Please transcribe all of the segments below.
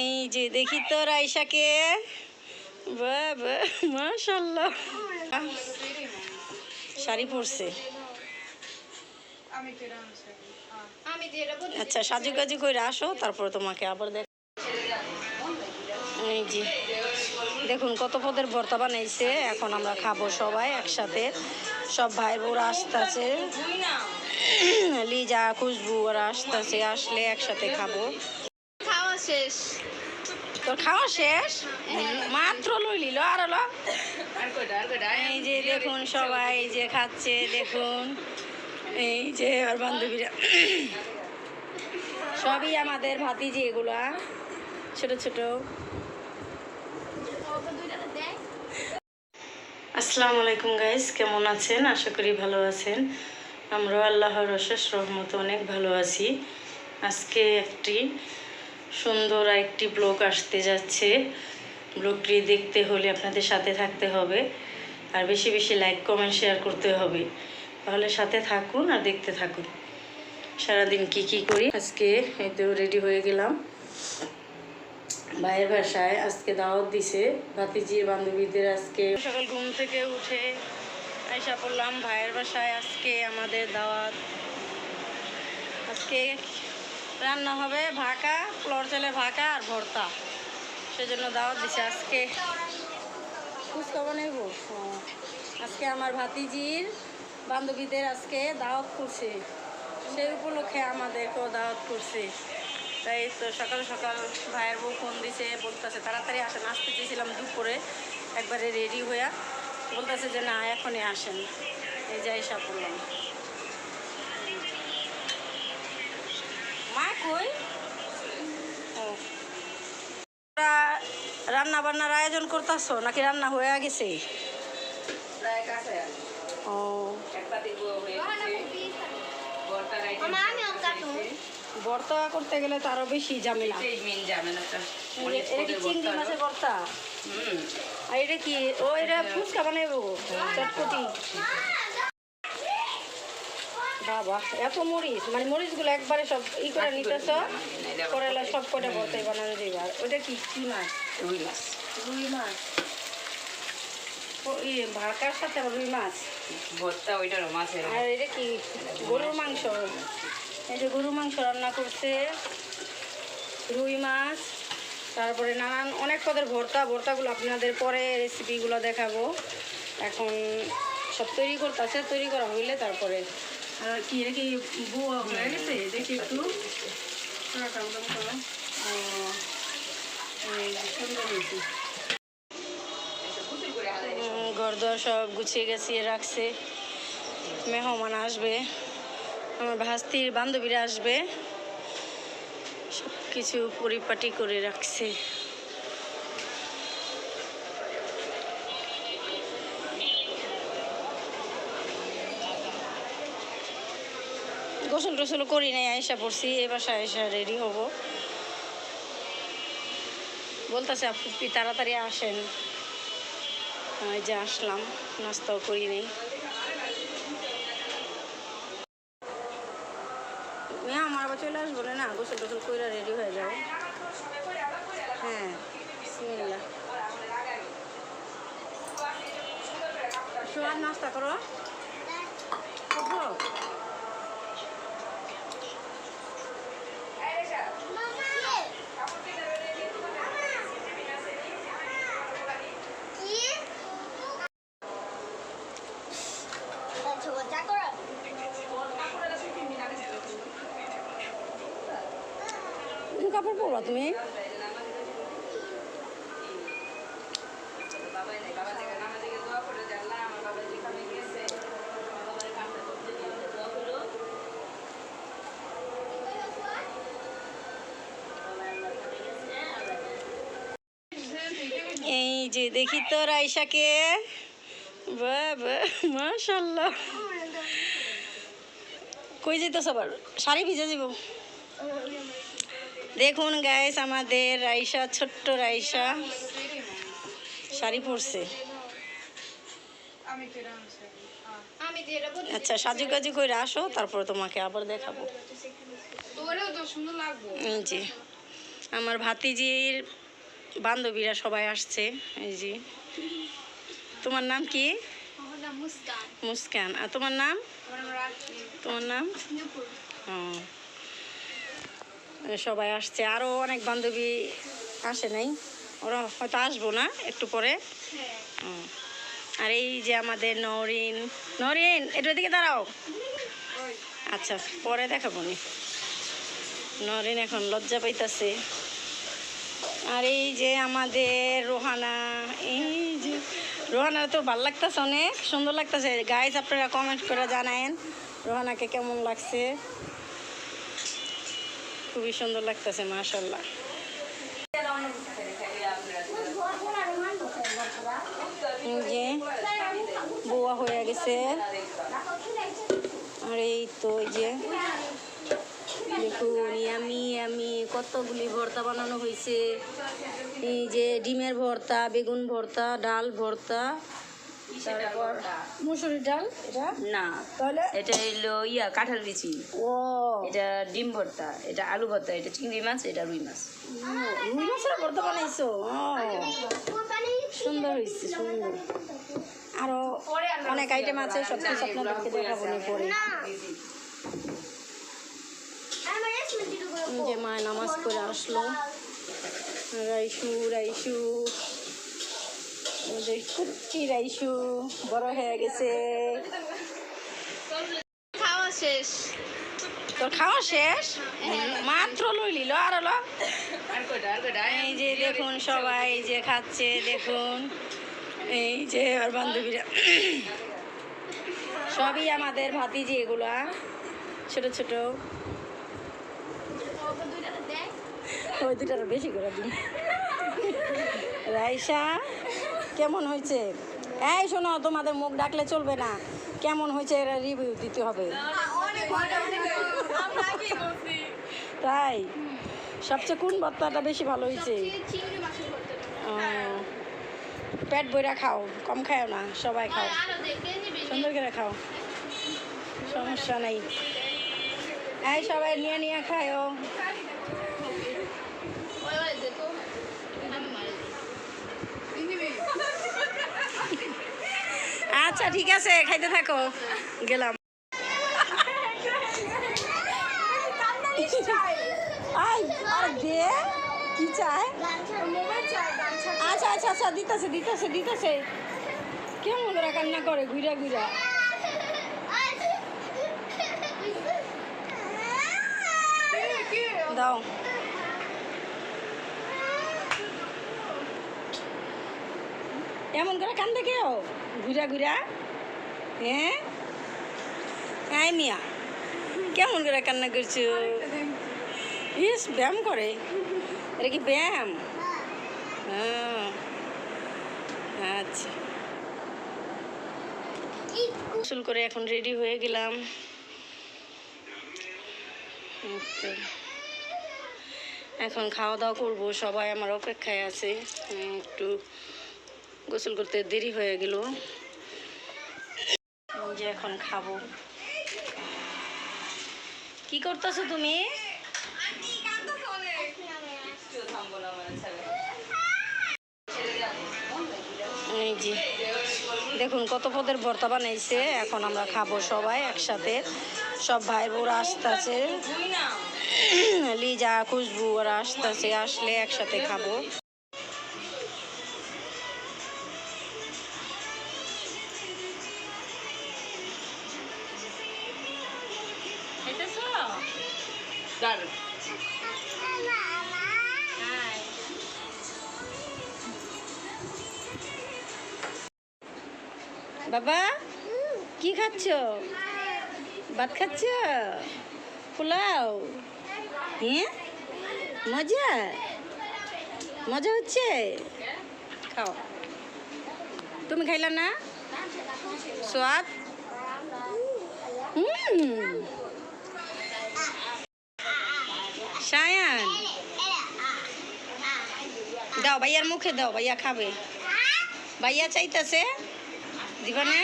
এই যে দেখি তো রাইসাকে মাশাল্লাহ শাড়ি পরছে। আচ্ছা সাজু কাজু করে আসো, তারপর তোমাকে আবার দেখ এই যে, দেখুন কত পদের ভর্তা বানাইছে, এখন আমরা খাব সবাই একসাথে। সব ভাই বোরা আসতেছে। লিজা, খুশবু, ওরা আসতেছে, আসলে একসাথে খাব। শেষ। তোর খাওয়া শেষ? মাত্র লইলি লো আর লো। এই যে দেখুন সবাই যে খাচ্ছে দেখুন। এই যে আর বান্ধবীরা। সবই আমাদের ভাতিজি এগুলা ছোট ছোট। আসসালামু আলাইকুম গাইস কেমন আছেন? আশা করি ভালো আছেন। আমরাও আল্লাহর অশেষ রহমতে অনেক ভালো আছি। আজকে একটি সুন্দর একটি ব্লগ আসতে যাচ্ছে। ব্লগটি দেখতে হলে আপনাদের সাথে থাকতে হবে। আর বেশি বেশি লাইক, কমেন্ট, শেয়ার করতে হবে। তাহলে সাথে থাকুন আর দেখতে থাকুন। সারাদিন কি কি করি? আজকে এই তো রেডি হয়ে গেলাম। ভাইয়ের বাসায় আজকে দাওয়াত দিছে। ভাতিজির বান্ধবীদের আজকে। সকাল ঘুম থেকে উঠে আইসা পড়লাম ভাইয়ের বাসায় আজকে আমাদের দাওয়াত। আজকে রান্না হবে ভাকা ফ্লোর চলে ভাকা আর ভর্তা। সেজন্য দাওয়াত দিছে আজকে। ফুচকা বানাইব ও, আজকে আমার ভাতিজির বান্ধবীদের আজকে দাওয়াত করছে। সেই উপলক্ষে আমাদেরকেও দাওয়াত করছে। তাই তো সকাল সকাল ভাইয়ের বউ ফোন দিছে বলতেছে তাড়াতাড়ি আসেন। আসতে চেয়েছিলাম দুপুরে একবারে রেডি হইয়া। বলতেছে যে না এখনই আসেন। এই যাই বললাম। কই? ও। রান্না বান্নার আয়োজন করতেছো? নাকি রান্না হয়ে গেছে? ও। ভর্তা করতে গেলে তো আরও বেশি ঝামেলা। চিংড়ি মাছের ভর্তা আর এটা কি? ও এটা ফুচকা বানাইবো চটপটি। বাবা এত মরিচ মানে মরিচগুলো একবারে সব ই করে নিতেছ করেলা সব কটা ভর্তাই বানানো যাবে আর ওটা কি? কি মাছ? রুই মাছ। ও ই ভাকার সাথে রুই মাছ? ভর্তা আর এটা কি? গরুর মাংস? এই যে গরুর মাংস রান্না করছে রুই মাছ তারপরে নানান অনেক পদের ভর্তা ভর্তাগুলো আপনাদের পরে রেসিপিগুলো দেখাবো। এখন সব তৈরি করতেছে তৈরি করা হইলে তারপরে কি এটা কি বুয়া হয়ে গেছে দেখি একটু ঘর দর সব গুছিয়ে গেছিয়ে রাখছে। মেহমান আসবে। আমার ভাস্তির বান্ধবীরা আসবে। সব কিছু পরিপাটি করে রাখছে। গোসল টোসল করি নাই আয়সা পড়ছি, এ বাসায় আয়সা রেডি হব। বলতেছে আপনি তাড়াতাড়ি আসেন। এই যে আসলাম, নাস্তাও করি নেই। হ্যাঁ আমার আবার চলে আসব না? গোসল টোসল কইরা রেডি হয়ে যাও হ্যাঁ বিসমিল্লাহ। নাস্তা করো। কাপড় পরবা তুমি এই যে দেখি তো রাইসাকে মাশাল্লাহ কই যেতেছ আবার? শাড়ি ভিজে যাব দেখুন গাইস আমাদের রাইসা ছোট্ট রাইসা শাড়ি পরছে। আচ্ছা সাজু কাজু করে আসো, তারপর তোমাকে আবার দেখাবো। যে, আমার ভাতিজির বান্ধবীরা সবাই আসছে যে। তোমার নাম কি? মুস্কান। আর তোমার নাম? তোমার নাম? সবাই আসছে। আরও অনেক বান্ধবী আসে নাই। ওরা হয়তো আসব না একটু পরে। হ্যাঁ। আর এই যে আমাদের নরিন। নরিন এটার দিকে দাঁড়াও। আচ্ছা পরে দেখাবো নি। নরিন এখন লজ্জা পাইতাছে। আর এই যে আমাদের রোহানা, এই যে রোহানা তো ভালো লাগতেছে অনেক, সুন্দর লাগতেছে। গাইজ আপনারা কমেন্ট করে জানায়েন রোহানাকে কেমন লাগছে। খুবই সুন্দর লাগতেছে মাশাল্লাহ যে বোয়া হয়ে গেছে। আর এই তো যে দেখুন আমি আমি কতগুলি ভর্তা বানানো হয়েছে এই যে ডিমের ভর্তা বেগুন ভর্তা ডাল ভর্তা তারপর মুসুরির ডাল এটা না তাহলে এটা ইয়া কাঁঠাল বিচি ও এটা ডিম ভর্তা এটা আলু ভর্তা এটা চিংড়ি মাছ এটা রুই মাছ রুই মাছের ভর্তা বানাইছো সুন্দর হয়েছে সুন্দর আরও অনেক আইটেম আছে সব কিছু আপনাদেরকে দেখাবো পরে এই যে মায় নামাজ করে আসলো। রাইসু রাইসু আমাদের কুচি রাইসু বড় হয়ে গেছে। খাওয়া শেষ। তোর খাওয়া শেষ? মাত্র লই লিল আর হলো এই যে দেখুন সবাই যে খাচ্ছে দেখুন। এই যে আর বান্ধবীরা। সবই আমাদের ভাতিজি এগুলা ছোট ছোট। ওই দুটার বেশি করে দিন রাইসা, কেমন হয়েছে? এই শোনো, তোমাদের মুখ ডাকলে চলবে না। কেমন হয়েছে এরা রিভিউ দিতে হবে? তাই? সবচেয়ে কোন ভর্তাটা বেশি ভালো হয়েছে? পেট বইরা খাও, কম খাও না, সবাই খাও। সুন্দর করে খাও। সমস্যা নাই। এই সবাই নিয়ে নিয়ে খাও ওই ওই দেখো আমি মারি আচ্ছা ঠিক আছে, খাইতে থাকো। গেলাম। আর দে কি চায়? আচ্ছা আচ্ছা আচ্ছা দিতেছে দিতেছে দিতেছে। কেমন করে কান্না করে ঘুরা ঘুরা দাও। এমন করে কান্দে কেউ? ঘুরা ঘুরা? হ্যাঁ? মিয়া, কেমন করে কান্না করছ? ইস, ব্যায়াম করে। এটা কি ব্যায়াম? হ্যাঁ। আচ্ছা। গোসল করে এখন রেডি হয়ে গেলাম। এখন খাওয়া দাওয়া করব, সবাই আমার অপেক্ষায় আছে। একটু গোসল করতে দেরি হয়ে গেল। যে এখন খাব। কি করতেছো তুমি? যে, দেখুন কত পদের ভর্তা বানাইছে, এখন আমরা খাব সবাই একসাথে। সব ভাই বোরা আসতেছে। লিজা, খুশবু, ওরা আসতেছে, আসলে একসাথে খাব। বাবা, কি খাচ্ছ? ভাত খাচ্ছ? পোলাও? হ্যাঁ? মজা? মজা হচ্ছে? খাও। তুমি খাইলা না? স্বাদ সায়ান, দাও, ভাইয়ার মুখে দাও, ভাইয়া খাবে। ভাইয়া চাইতেছে। দিবা না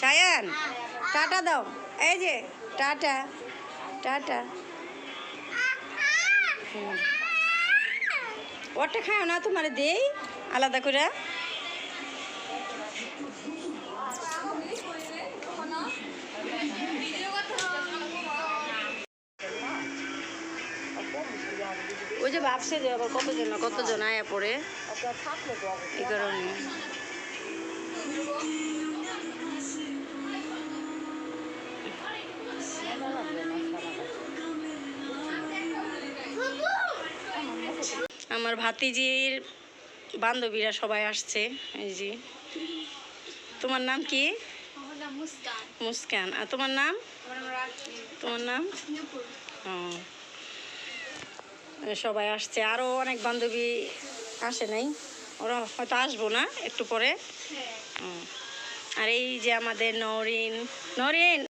সায়ান টাটা দাও। এই যে টাটা টাটা। ওটা খায় খাও না তোমার দেই আলাদা করে। ওই যে ভাবছে যে আবার কতজন না কতজন আয়া পড়ে? এই কারণে আমার ভাতিজির বান্ধবীরা সবাই আসছে এই যে। তোমার নাম কি? মুস্কান। আর তোমার নাম? তোমার নাম? নুপুর ও। সবাই আসছে। আরও অনেক বান্ধবী আসে নাই। ওরা হয়তো আসব না একটু পরে। আর এই যে আমাদের নরিন নরিন!